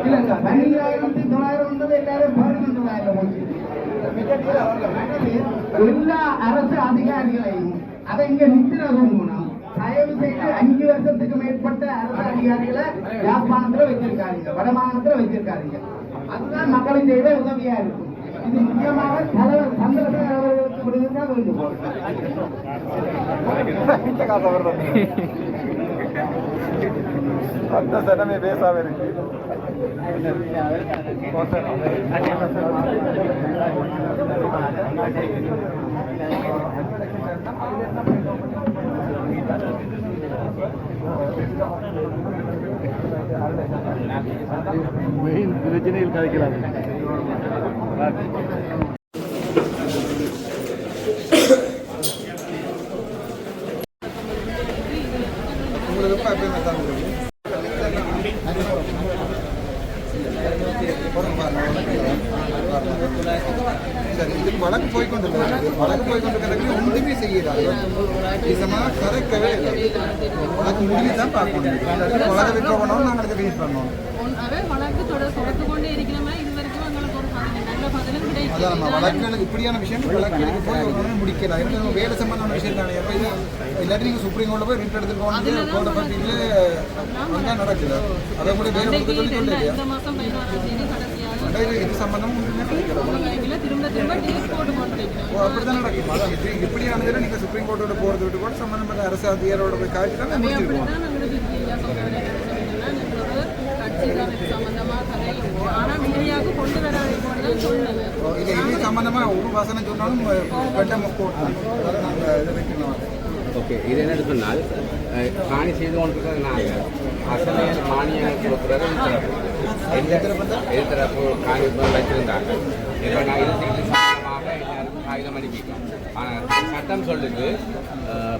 இல்ல பதினஞ்சாயிரத்தி தொள்ளாயிரம் வந்தது எல்லாரும் பதினொன்றாயிரம் போச்சு எல்லா அரசு அதிகாரிகளையும் அதை இங்க நிற்கிறதும் குணம் தயவு செய்து அஞ்சு வருஷத்துக்கு மேற்பட்ட அரசு அதிகாரிகளை யாழ்ப்பாணத்துல வச்சிருக்காருங்க வடமாநிலத்துல வச்சிருக்காருங்க அதுதான் மக்களின் செய்த உதவியா இருக்கும். இது முக்கியமாக தலைவர் சந்திரசேகர் அவர்களுக்கு விடுதல் வேண்டும் அந்த சனமே பேசாம இருக்கு. மெயின் பிரச்சனையில் கதைக்கலாம் உங்களுக்கு எப்போ எப்பயுமே தான் சரி இது வழக்கு போய்கொண்டிருக்கிறது வழக்கு போய்கொண்டிருக்கிறது ஒன்றுமே செய்யறாங்க நிஜமா கரைக்கவே இல்லை வழக்கு முடிவு தான் பார்க்கணும் வழக்கு விற்க பண்ணணும் நாங்கள் ரீட் பண்ணோம் அவன் வழக்கு தொடர் தொடர்ந்து கொண்டே இருக்கிறோமா இது அதான் நம்ம வழக்குகளுக்கு இப்படியான விஷயம் வழக்குகளுக்கு போய் ஒரு நாள் முடிக்கல நம்ம வேலை சம்பந்தமான விஷயம் தானே? இது இல்லாட்டி நீங்கள் சுப்ரீம் கோர்ட்டில் போய் ரிட் எடுத்துட்டு போகணும் கோர்ட்டை பற்றியில் வந்தால் நடக்குது. அதை கூட வேலை கொடுக்க சொல்லி சொல்லியா இது சம்பந்தம் ஒன்றுமே கிடைக்கல இதுல திரும்ப திரும்ப டேட் போட்டு கொண்டு ஓ அப்படிதான் நடக்கும் அதான் இது இப்படியானதில் நீங்கள் சுப்ரீம் கோர்ட்டோட போகிறது விட்டு கூட சம்மந்தப்பட்ட அரசு அதிகாரோட போய் காய்ச்சி தான் முடிச்சிருக்கோம். அப்படிதான் எங்களுக்கு ஐயா சொல்றாரு எங்களோட கட்சிதான் இது சம்பந்தமா கதையும் ஆனா மீடியாவுக்கு கொண்டு வர இல்லை இது சம்பந்தமாக ஒரு வசனம் சொன்னாலும் கட்ட கோர்ட் தான் அதை நாங்கள் இதை வைக்கணும் ஓகே இது என்னன்னு சொன்னால் காணி செய்து கொண்டிருக்கிறது நாங்கள் அசலையில் மானியம் கொடுக்குறது எந்த எதிர்த்தரப்பு காணி இப்ப வச்சிருந்தாங்க இப்போ நான் இருபத்தி சம்பந்தமாக எல்லாருக்கும் காகிதம் அனுப்பிட்டோம் ஆனால் சட்டம் சொல்லுது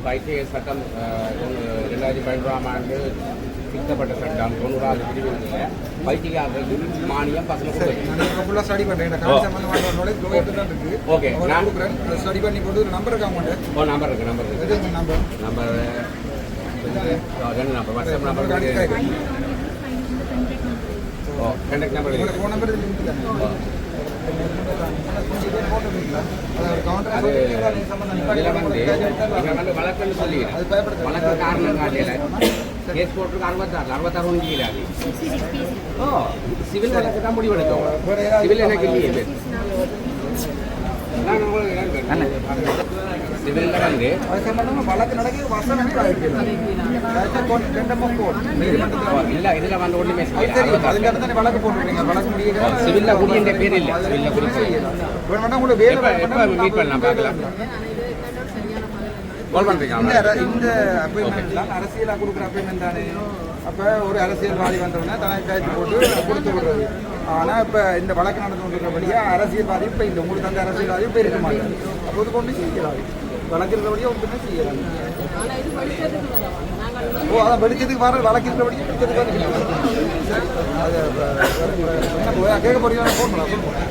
பைத்திய சட்டம் ரெண்டாயிரத்தி பதினோராம் ஆண்டு திருத்தப்பட்ட சட்டம் தொண்ணூறாவது பிரிவில் பைத்தியக்காரர்களுக்கு மானியம் பசங்க இப்போ ஃபுல்லாக ஸ்டடி பண்ணுறேன் சம்மந்தமான நாலேஜ் தான் இருக்குது அவர் நான்- கொடுக்குறேன் ஸ்டடி பண்ணி போட்டு ஒரு நம்பர் இருக்கா உங்கள்கிட்ட ஓ நம்பர் இருக்கு நம்பர் நம்பர் நம்பர் ரெண்டு நம்பர் வாட்ஸ்அப் நம்பர் ஓ கண்டக்ட் நம்பர். ஃபோன் நம்பர் இருக்குது அது பயப்படுத்த வழக்கு காரணம் காட்டியல கேஸ் போட்டிருக்கு அறுபத்தாறு அறுபத்தாறு ஒன்று கீழாது ஓ சிவில் வழக்கு தான் முடிவெடுத்தோம் சிவில் எனக்கு இல்லையே. வந்து வழக்கு நடக்க வசனமே நீதிமன்றத்தில் இல்ல இதுல வந்து ஒண்ணுமே அது தெரியும் அதுக்காக தானே வழக்கு போட்டுருக்கீங்க. வழக்கு முடிய சிவில்ல குடியின் பேர் இல்ல. சிவில்ல மீட் பண்ணலாம் பார்க்கலாம். கால் பண்றீங்க இந்த அப்பாயின்மெண்ட் தான் அரசியலாக கொடுக்குற அப்பாயின்மெண்ட் தானே அப்போ ஒரு அரசியல்வாதி வந்தவொடனே தனக்கு கழித்து போட்டு கொடுத்து விடுறது ஆனால் இப்போ இந்த வழக்கு நடந்து கொண்டிருக்கிறபடியாக அரசியல்வாதி இப்போ இந்த உங்களுக்கு தந்த அரசியல்வாதி இப்போ இருக்க மாட்டாங்க அப்போ இது கொண்டு செய்யலாம் வழக்கு இருக்கிறபடியாக ஒன்றுமே செய்யலாம் ஓ அதான் வெளிச்சத்துக்கு வர வழக்கு இருக்கிறபடியே வெளிச்சத்துக்கு வந்து கேட்க போறீங்க ஃபோன் பண்ணலாம் ஃபோன் பண்ணலாம்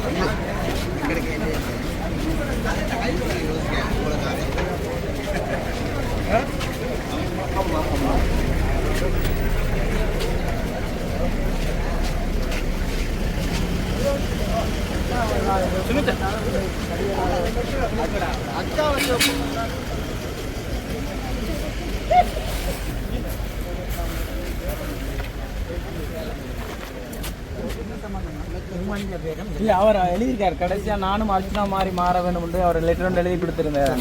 அக்கா வந்து Thank you. இல்ல அவர் எழுதியிருக்காரு. கடைசியா நானும் அர்ச்சனா மாதிரி மாற வேண்டும் என்று அவர் லெட்டர் ஒன்று எழுதி கொடுத்திருந்தார்.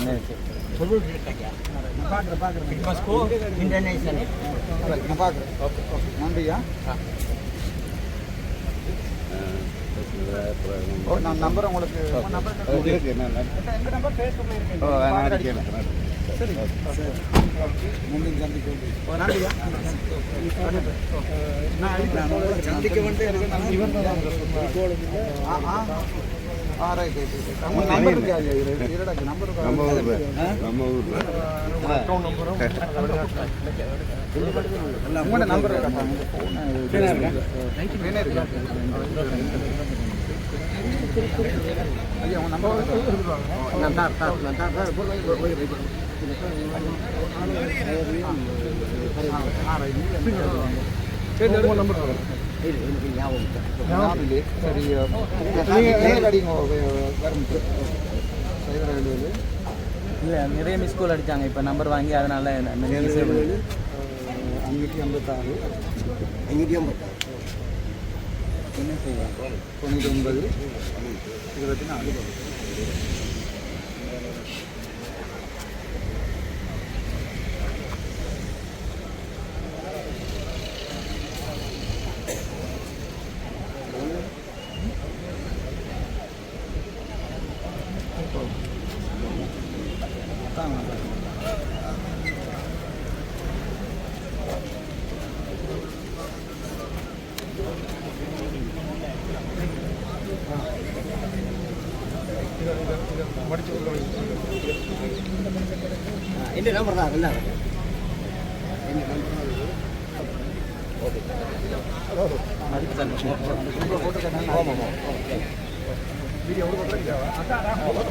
நன்றியா? நான் நம்பர் உங்களுக்கு நம்பர் இருக்கு. என்ன எங்க நம்பர் ஃபேஸ்புக்கில் இருக்கு ஓ நான் இல்லை நிறைய மிஸ் கால் அடித்தாங்க இப்போ நம்பர் வாங்கி அதனால disable. அஞ்சூற்றி ஐம்பத்தாறு. அஞ்சூற்றி ஐம்பத்தாறு. தொண்ணூற்றி ஒன்பது இருபத்தி நாலு എൻ്റെ നമ്പർ தான் അല്ല എൻ്റെ നമ്പർ ഓക്കേ മതി തന്നെ ഫോട്ടോ ഫോട്ടോ വീഡിയോ ഓടുക അതാ